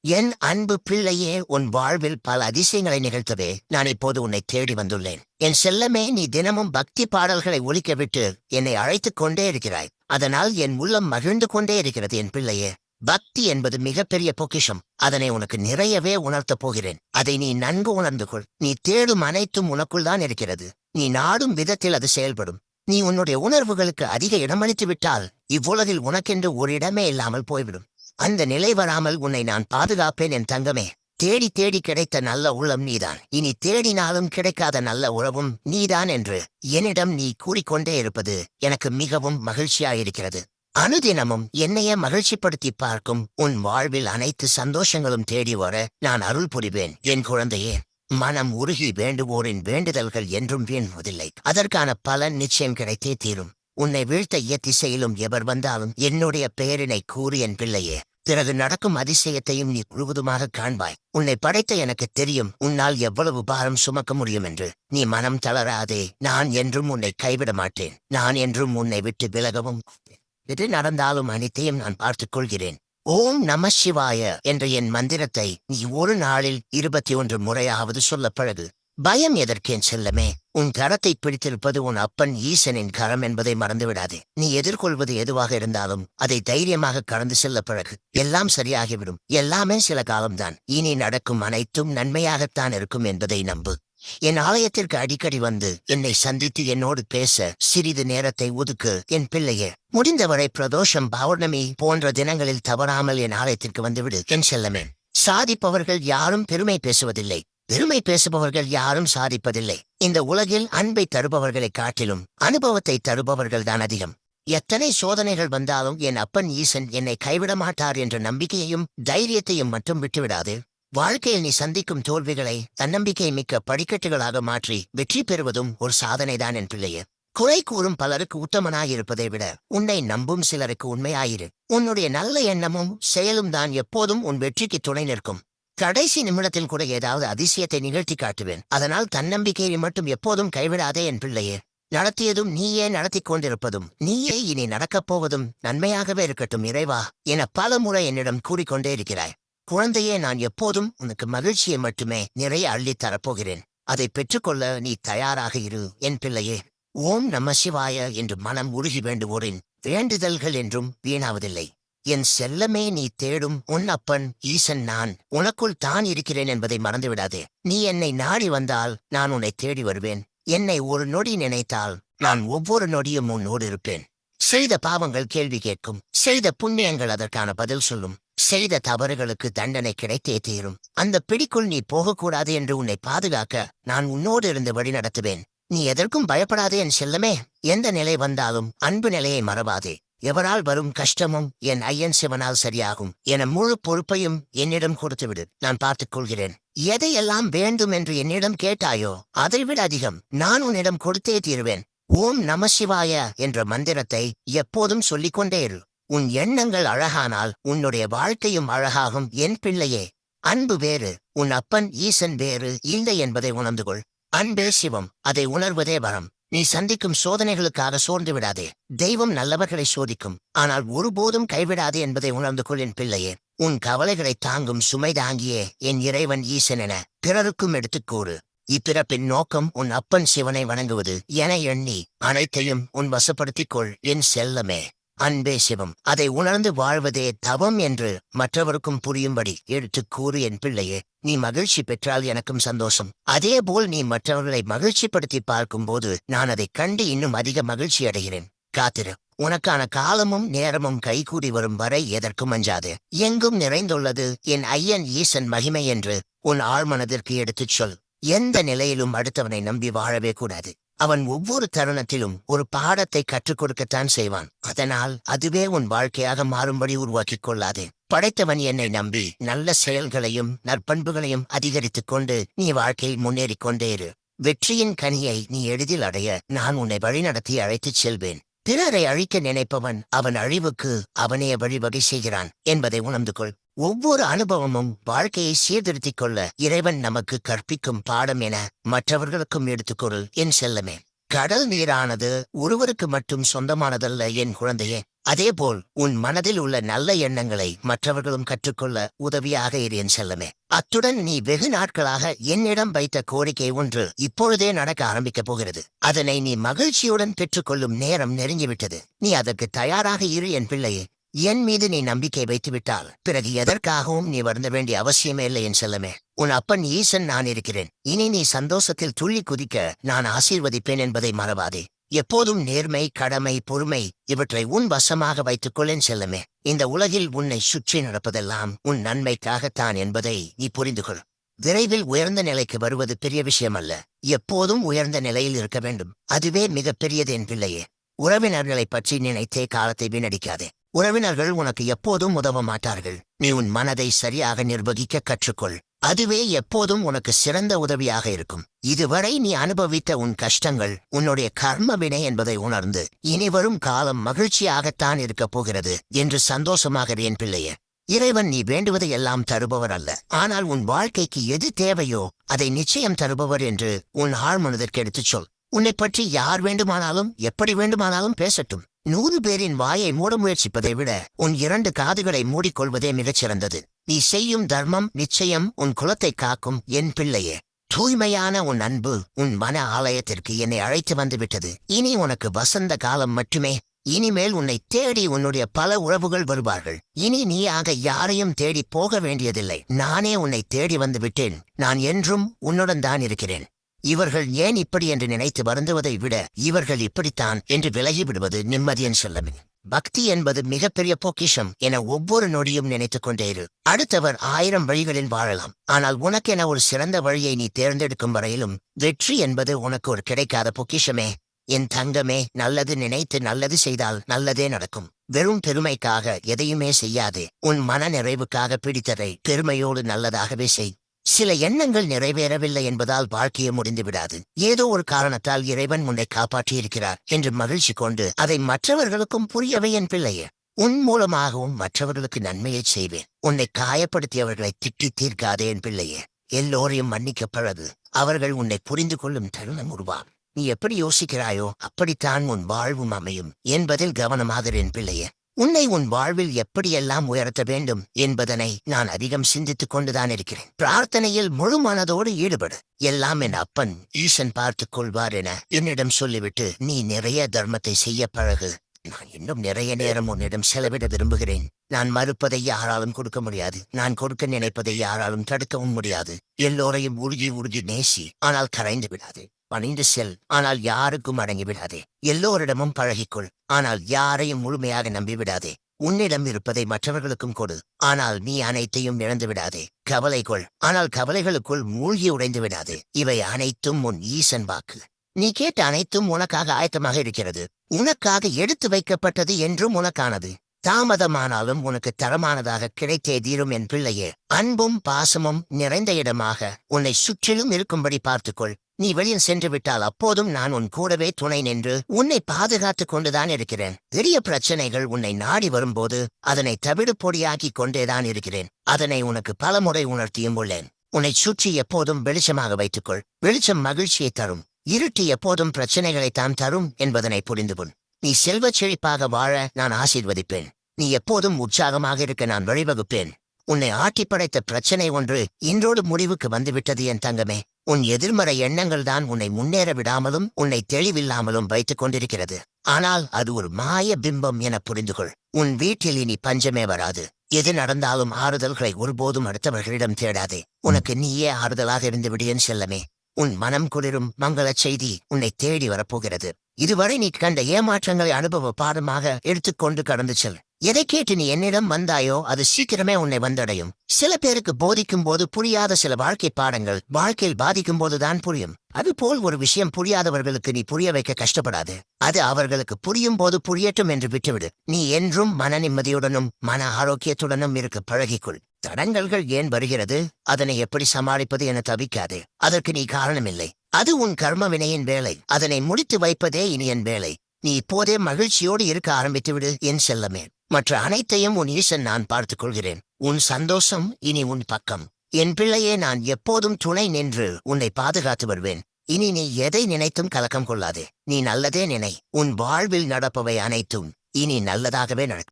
என் அன்பு பிள்ளையே உன் வாழ்வில் பல அதிசயங்களை நிகழ்த்தவே நான் இப்போது உன்னை தேடி வந்துள்ளேன். என் செல்லமே நீ தினமும் பக்தி பாடல்களை ஒழிக்க விட்டு என்னை அழைத்துக் கொண்டே இருக்கிறாய். அதனால் என் உள்ளம் மகிழ்ந்து கொண்டே இருக்கிறது என் பிள்ளையே. பக்தி என்பது மிகப்பெரிய பொக்கிஷம். அதனை உனக்கு நிறையவே உணர்த்தப் போகிறேன். அதை நீ நன்கு உணர்ந்து கொள். நீ தேடும் அனைத்தும் உனக்குள் தான் இருக்கிறது. நீ நாடும் விதத்தில் அது செயல்படும். நீ உன்னுடைய உணர்வுகளுக்கு அதிக இடமளித்து விட்டால் இவ்வுலகில் உனக்கென்று ஒரு இடமே இல்லாமல் போய்விடும். அந்த நிலை வராமல் உன்னை நான் பாதுகாப்பேன் என் தங்கமே. தேடி தேடி கிடைத்த நல்ல உள்ளம் நீதான். இனி தேடினாலும் கிடைக்காத நல்ல உறவும் நீதான் என்று என்னிடம் நீ கூறிக்கொண்டே இருப்பது எனக்கு மிகவும் மகிழ்ச்சியாயிருக்கிறது. அனுதினமும் என்னையே மகிழ்ச்சிப்படுத்தி பார்க்கும் உன் வாழ்வில் அனைத்து சந்தோஷங்களும் தேடி வர நான் அருள் புரிவேன். என் குழந்தையே மனம் உருகி வேண்டுவோரின் வேண்டுதல்கள் என்றும் வீண்வதில்லை அதற்கான பலன் நிச்சயம் கிடைத்தே தீரும். உன்னை வீழ்த்த திசையிலும் எவர் வந்தாலும் என்னுடைய பெயரினை கூறி என் பிள்ளையே. பிறகு நடக்கும் அதிசயத்தையும் நீ முழுவதுமாக காண்பாய். உன்னை படைத்த எனக்கு தெரியும். உன்னால் எவ்வளவு பாரம் சுமக்க முடியும் என்று. நீ மனம் தளராதே. நான் என்றும் உன்னை கைவிட மாட்டேன். நான் என்றும் உன்னை விட்டு விலகவும் எது நடந்தாலும் அனைத்தையும் நான் பார்த்துக் கொள்கிறேன். ஓம் நம சிவாய என்ற என் மந்திரத்தை நீ ஒரு நாளில் இருபத்தி ஒன்று முறையாவது சொல்ல பழகு. பயம் எதற்கேன் செல்லமே? உன் கரத்தை பிடித்திருப்பது உன் அப்பன் ஈசனின் கரம் என்பதை மறந்துவிடாதே. நீ எதிர்கொள்வது எதுவாக இருந்தாலும் அதை தைரியமாக கடந்து செல்ல பிறகு எல்லாம் சரியாகிவிடும். எல்லாமே சில காலம்தான். இனி நடக்கும் அனைத்தும் நன்மையாகத்தான் இருக்கும் என்பதை நம்பு. என் ஆலயத்திற்கு அடிக்கடி வந்து என்னை சந்தித்து என்னோடு பேச சிறிது நேரத்தை ஒதுக்கு என் பிள்ளையே. முடிந்தவரை பிரதோஷம் பௌர்ணமி போன்ற தினங்களில் தவறாமல் என் ஆலயத்திற்கு வந்துவிடு என் செல்லமே. சாதிப்பவர்கள் யாரும் பெருமை பேசுவதில்லை. பெருமை பேசுபவர்கள் யாரும் சாதிப்பதில்லை. இந்த உலகில் அன்பை தருபவர்களை காட்டிலும் அனுபவத்தை தருபவர்கள் தான் அதிகம். எத்தனை சோதனைகள் வந்தாலும் என் அப்பன் ஈசன் என்னை கைவிட மாட்டார் என்ற நம்பிக்கையையும் தைரியத்தையும் மட்டும் விட்டுவிடாது. வாழ்க்கையில் நீ சந்திக்கும் தோல்விகளை தன்னம்பிக்கை மிக்க படிக்கட்டுகளாக மாற்றி வெற்றி பெறுவதும் ஒரு சாதனைதான் என் பிள்ளையே. குறை கூறும் பலருக்கு உத்தமனாயிருப்பதை விட உன்னை நம்பும் சிலருக்கு உண்மையாயிரு. உன்னுடைய நல்ல எண்ணமும் செயலும் தான் எப்போதும் உன் வெற்றிக்கு துணை நிற்கும். கடைசி நிமிடத்தில் கூட ஏதாவது அதிசயத்தை நிகழ்த்தி காட்டுவேன். அதனால் தன்னம்பிக்கையை மட்டும் எப்போதும் கைவிடாதே என் பிள்ளையே. நடத்தியதும் நீயே நடத்தி கொண்டிருப்பதும் நீயே இனி நடக்கப் போவதும் நன்மையாகவே இருக்கட்டும் இறைவா என பல முறை என்னிடம் கூறிக்கொண்டே இருக்கிறாய். குழந்தையே நான் எப்போதும் உனக்கு மகிழ்ச்சியை மட்டுமே நிறைய அள்ளித் தரப்போகிறேன். அதை பெற்றுக்கொள்ள நீ தயாராக இரு என் பிள்ளையே. ஓம் நம சிவாய என்று மனம் உருகி வேண்டுவோரின் வேண்டுதல்கள் என்றும் வீணாவதில்லை. என் செல்லமே நீ தேடும் உன் அப்பன் ஈசன் நான். உனக்குள் தான் இருக்கிறேன் என்பதை மறந்துவிடாதே. நீ என்னை நாடி வந்தால் நான் உன்னை தேடி வருவேன். என்னை ஒரு நொடி நினைத்தால் நான் ஒவ்வொரு நொடியும் உன்னோடு இருப்பேன். செய்த பாவங்கள் கேள்வி கேட்கும். செய்த புண்ணியங்கள் அதற்கான பதில் சொல்லும். செய்த தவறுகளுக்கு தண்டனை கிடைத்தே தீரும். அந்த பிடிக்குள் நீ போகக்கூடாது என்று உன்னை பாதுகாக்க நான் உன்னோடு இருந்து வழி நடத்துவேன். நீ எதற்கும் பயப்படாதே என் செல்லமே. எந்த நிலை வந்தாலும் அன்பு நிலையை மறவாதே. எவரால் வரும் கஷ்டமும் என் ஐயன் சிவனால் சரியாகும் என முழு பொறுப்பையும் என்னிடம் கொடுத்துவிடு. நான் பார்த்துக் கொள்கிறேன். எதையெல்லாம் வேண்டும் என்று என்னிடம் கேட்டாயோ அதைவிட அதிகம் நான் உன்னிடம் கொடுத்தே தீருவேன். ஓம் நம சிவாய என்ற மந்திரத்தை எப்போதும் சொல்லிக்கொண்டே இரு. உன் எண்ணங்கள் அழகானால் உன்னுடைய வாழ்க்கையும் அழகாகும் என் பிள்ளையே. அன்பு வேறு உன் அப்பன் ஈசன் வேறு இல்லை என்பதை உணர்ந்து கொள். அன்பே சிவம் அதை உணர்வதே வரம். நீ சந்திக்கும் சோதனைகளுக்காக சோர்ந்து விடாதே. தெய்வம் நல்லவர்களை சோதிக்கும். ஆனால் ஒருபோதும் கைவிடாதே என்பதை உணர்ந்து கொள் என் பிள்ளையே. உன் கவலைகளை தாங்கும் சுமை தாங்கியே என் இறைவன் ஈசன் என பிறருக்கும் எடுத்துக்கூறு இப்பிறப்பின் நோக்கம் உன் அப்பன் சிவனை வணங்குவது. என எண்ணி அனைத்தையும் உன் வசப்படுத்திக் கொள் என் செல்லமே. அன்பே சிவம். அதை உணர்ந்து வாழ்வதே தவம் என்று மற்றவருக்கும் புரியும்படி எடுத்துக் கூறு என் பிள்ளையே நீ மகிழ்ச்சி பெற்றால் எனக்கும் சந்தோஷம். அதேபோல் நீ மற்றவர்களை மகிழ்ச்சிப்படுத்தி பார்க்கும்போது நான் அதைக் கண்டு இன்னும் அதிக மகிழ்ச்சி அடைகிறேன். காத்திரு. உனக்கான காலமும் நேரமும் கைகூடி வரும் வரை எதற்கும் அஞ்சாது. எங்கும் நிறைந்துள்ளது என் ஐயன் ஈசன் மகிமை என்று உன் ஆழ்மனதிற்கு எடுத்துச் சொல். எந்த நிலையிலும் அடுத்தவனை நம்பி வாழவே கூடாது. அவன் ஒவ்வொரு தருணத்திலும் ஒரு பாடத்தை கற்றுக் கொடுக்கத்தான் செய்வான். அதனால் அதுவே உன் வாழ்க்கையாக மாறும்படி உருவாக்கிக் கொள்ளாதே. படைத்தவன் என்னை நம்பி நல்ல செயல்களையும் நற்பண்புகளையும் அதிகரித்துக் கொண்டு நீ வாழ்க்கையில் முன்னேறிக் கொண்டே இரு. வெற்றியின் கனியை நீ எளிதில் அடைய நான் உன்னை வழிநடத்தி அழைத்துச் செல்வேன். பிறரை அழிக்க நினைப்பவன் அவன் அழிவுக்கு அவனே வழிவகை செய்கிறான் என்பதை உணர்ந்து கொள். ஒவ்வொரு அனுபவமும் வாழ்க்கையை சீர்திருத்திக் கொள்ள இறைவன் நமக்கு கற்பிக்கும் பாடம் என மற்றவர்களுக்கும் எடுத்துக்கொள் என் செல்லமே. கடல் நீரானது ஒருவருக்கு மட்டும் சொந்தமானதல்ல என் குழந்தையே. அதேபோல் உன் மனதில் உள்ள நல்ல எண்ணங்களை மற்றவர்களும் கற்றுக்கொள்ள உதவியாக இரு என் செல்லமே. அத்துடன் நீ வெகு நாட்களாக என்னிடம் வைத்த கோரிக்கை ஒன்று இப்பொழுதே நடக்க ஆரம்பிக்கப் போகிறது. அதனை நீ மகிழ்ச்சியுடன் பெற்றுக்கொள்ளும் நேரம் நெருங்கிவிட்டது. நீ அதற்கு தயாராக இரு என் பிள்ளையே. என் மீது நீ நம்பிக்கை வைத்துவிட்டால் பிறகு எதற்காகவும் நீ வருந்த வேண்டிய அவசியமே இல்லை என் செல்லமே. உன் அப்பன் ஈசன் நான் இருக்கிறேன். இனி நீ சந்தோஷத்தில் துள்ளி குதிக்க நான் ஆசீர்வதிப்பேன் என்பதை மறவாதே. எப்போதும் நேர்மை கடமை பொறுமை இவற்றை உன் வசமாக வைத்துக் கொள்ளேன் செல்லமே. இந்த உலகில் உன்னை சுற்றி நடப்பதெல்லாம் உன் நன்மைக்காகத்தான் என்பதை நீ புரிந்து கொள். விரைவில் உயர்ந்த நிலைக்கு வருவது பெரிய விஷயம் அல்ல எப்போதும் உயர்ந்த நிலையில் இருக்க வேண்டும். அதுவே மிகப்பெரியது என் பிள்ளையே. உறவினர்களை பற்றி நினைத்தே காலத்தை வீணடிக்காதே. உறவினர்கள் உனக்கு எப்போதும் உதவ மாட்டார்கள். நீ உன் மனதை சரியாக நிர்வகிக்க கற்றுக்கொள். அதுவே எப்போதும் உனக்கு சிறந்த உதவியாக இருக்கும். இதுவரை நீ அனுபவித்த உன் கஷ்டங்கள் உன்னுடைய கர்ம வினை என்பதை உணர்ந்து இனிவரும் காலம் மகிழ்ச்சியாகத்தான் இருக்கப் போகிறது என்று சந்தோஷமாக என் பிள்ளையே. இறைவன் நீ வேண்டுவதை எல்லாம் தருபவர் அல்ல. ஆனால் உன் வாழ்க்கைக்கு எது தேவையோ அதை நிச்சயம் தருபவர் என்று உன் ஆழ்மனதிற்கு எடுத்துச் சொல். உன்னை பற்றி யார் வேண்டுமானாலும் எப்படி வேண்டுமானாலும் பேசட்டும். நூறு பேரின் வாயை மூட முயற்சிப்பதை விட உன் இரண்டு காதுகளை மூடிக்கொள்வதே மிகச்சிறந்தது. நீ செய்யும் தர்மம் நிச்சயம் உன் குலத்தை காக்கும் என் பிள்ளையே. தூய்மையான உன் அன்பு உன் மன ஆலயத்திற்கு என்னை அழைத்து வந்துவிட்டது. இனி உனக்கு வசந்த காலம் மட்டுமே. இனிமேல் உன்னை தேடி உன்னுடைய பல உறவுகள் வருவார்கள். இனி நீயாக யாரையும் தேடி போக வேண்டியதில்லை. நானே உன்னை தேடி வந்து விட்டேன். நான் என்றும் உன்னுடன் தான் இருக்கிறேன். இவர்கள் ஏன் இப்படி என்று நினைத்து வருந்துவதை விட இவர்கள் இப்படித்தான் என்று விலகிவிடுவது நிம்மதியின் சொல்லமே. பக்தி என்பது மிகப்பெரிய பொக்கிஷம் என ஒவ்வொரு நொடியும் நினைத்துக் கொண்டே இரு. அடுத்தவர் ஆயிரம் வழிகளில் வாழலாம். ஆனால் உனக்கென ஒரு சிறந்த வழியை நீ தேர்ந்தெடுக்கும் வரையிலும் வெற்றி என்பது உனக்கு ஒரு கிடைக்காத பொக்கிஷமே. என் தங்கமே நல்லது நினைத்து நல்லது செய்தால் நல்லதே நடக்கும். வெறும் பெருமைக்காக எதையுமே செய்யாதே. உன் மன நிறைவுக்காக பிடித்ததை பெருமையோடு நல்லதாகவே செய். சில எண்ணங்கள் நிறைவேறவில்லை என்பதால் வாழ்க்கையை முடிந்து விடாது ஏதோ ஒரு காரணத்தால் இறைவன் உன்னை காப்பாற்றியிருக்கிறார் என்று மகிழ்ச்சி கொண்டு அதை மற்றவர்களுக்கும் புரியவை என் பிள்ளையே. உன் மூலமாகவும் மற்றவர்களுக்கு நன்மையை செய்வேன். உன்னை காயப்படுத்தியவர்களை திட்டி தீர்க்காதே என் பிள்ளையே. எல்லோரையும் மன்னிக்க அவர்கள் உன்னை புரிந்து கொள்ளும் தருணம் உருவா நீ எப்படி யோசிக்கிறாயோ அப்படித்தான் உன் வாழ்வும் அமையும் என்பதில் கவனமாக பிள்ளையே. உன்னை உன் வாழ்வில் எப்படியெல்லாம் உயர்த்த வேண்டும் என்பதனை நான் அதிகம் சிந்தித்துக் கொண்டுதான் இருக்கிறேன். பிரார்த்தனையில் முழு மனதோடு ஈடுபடு. எல்லாம் என் அப்பன் ஈசன் பார்த்துக் கொள்வார் என என்னிடம் சொல்லிவிட்டு நீ நிறைய தர்மத்தை செய்ய பழகு. நான் இன்னும் நிறைய நேரம் உன்னிடம் செலவிட விரும்புகிறேன். நான் மறுப்பதை யாராலும் கொடுக்க முடியாது. நான் கொடுக்க நினைப்பதை யாராலும் தடுக்கவும் முடியாது. எல்லோரையும் உருகி உருகி நேசி ஆனால் கரைந்து விடாது. பணிந்து செல் ஆனால் யாருக்கும் அடங்கிவிடாதே எல்லோரிடமும் பழகிக்கொள் ஆனால் யாரையும் முழுமையாக நம்பிவிடாதே உன்னிடம் இருப்பதை மற்றவர்களுக்கும் கொடு ஆனால் நீ அனைத்தையும் இழந்து விடாதே. கவலை கொள் ஆனால் கவலைகளுக்குள் மூழ்கி உடைந்து விடாதே. இவை அனைத்தும் உன் ஈசன் வாக்கு. நீ கேட்ட அனைத்தும் உனக்காக ஆயத்தமாக இருக்கிறது. உனக்காக எடுத்து வைக்கப்பட்டது என்றும் உனக்கானது. தாமதமானாலும் உனக்கு தரமானதாக கிடைத்தே தீரும் என் பிள்ளையே. அன்பும் பாசமும் நிறைந்த இடமாக உன்னை சுற்றிலும் இருக்கும்படி பார்த்துக்கொள். நீ வெளியில் சென்று விட்டால் அப்போதும் நான் உன் கூடவே துணை நின்று உன்னை பாதுகாத்துக் கொண்டுதான் இருக்கிறேன். பெரிய பிரச்சனைகள் உன்னை நாடி வரும்போது அதனை தவிடு பொடியாக்கிக் கொண்டேதான் இருக்கிறேன். அதனை உனக்கு பலமுறை உணர்த்தியும் உள்ளேன். உன்னை சுற்றி எப்போதும் வெளிச்சமாக வைத்துக்கொள். வெளிச்சம் மகிழ்ச்சியை தரும். இருட்டு எப்போதும் பிரச்சனைகளைத்தான் தரும் என்பதனை புரிந்துகொள். நீ செல்வச் செழிப்பாக வாழ நான் ஆசீர்வதிப்பேன். நீ எப்போதும் உற்சாகமாக இருக்க நான் வழிவகுப்பேன். உன்னை ஆட்டி படைத்த பிரச்சனை ஒன்று இன்றோடு முடிவுக்கு வந்துவிட்டது என் தங்கமே. உன் எதிர்மறை எண்ணங்கள் தான் உன்னை முன்னேற விடாமலும் உன்னை தெளிவில்லாமலும் வைத்துக் கொண்டிருக்கிறது. ஆனால் அது ஒரு மாய பிம்பம் என புரிந்து கொள் உன் வீட்டில் இனி பஞ்சமே வராது. எது நடந்தாலும் ஆறுதல்களை ஒருபோதும் அடுத்தவர்களிடம் தேடாதே. உனக்கு நீயே ஆறுதலாக இருந்து விடியன் செல்லமே. உன் மனம் குளிரும் மங்களச் செய்தி உன்னை தேடி வரப்போகிறது. இதுவரை நீ கண்ட ஏமாற்றங்களை அனுபவ பாடமாக எடுத்துக்கொண்டு கடந்து செல். எதை கேட்டு நீ என்னிடம் வந்தாயோ அது சீக்கிரமே உன்னை வந்தடையும். சில பேருக்கு போதிக்கும் போது புரியாத சில வாழ்க்கை பாடங்கள் வாழ்க்கையில் பாதிக்கும் போதுதான் புரியும். அதுபோல் ஒரு விஷயம் புரியாதவர்களுக்கு நீ புரிய வைக்க கஷ்டப்படாது. அது அவர்களுக்கு புரியும் போது புரியட்டும் என்று விட்டுவிடு. நீ என்றும் மன நிம்மதியுடனும் மன ஆரோக்கியத்துடனும் இருக்க பழகிக்குள். தடங்கல்கள் ஏன் வருகிறது? அதனை எப்படி சமாளிப்பது என தவிக்காதே. அதற்கு நீ காரணமில்லை. அது உன் கர்ம வினையின் வேலை. அதனை முடித்து வைப்பதே இனி என் வேலை. நீ இப்போதே மகிழ்ச்சியோடு இருக்க ஆரம்பித்து விடு என் செல்லமே. மற்ற அனைத்தையும் உன் ஈசன் நான் பார்த்துக் கொள்கிறேன் உன் சந்தோஷம் இனி உன் பக்கம். என் பிள்ளையே நான் எப்போதும் துணை நின்று உன்னை பாதுகாத்து வருவேன். இனி நீ எதை நினைத்தும் கலக்கம் கொள்ளாதே. நீ நல்லதே நினை. உன் வாழ்வில் நடப்பவை அனைத்தும் இனி நல்லதாகவே நடக்கும்.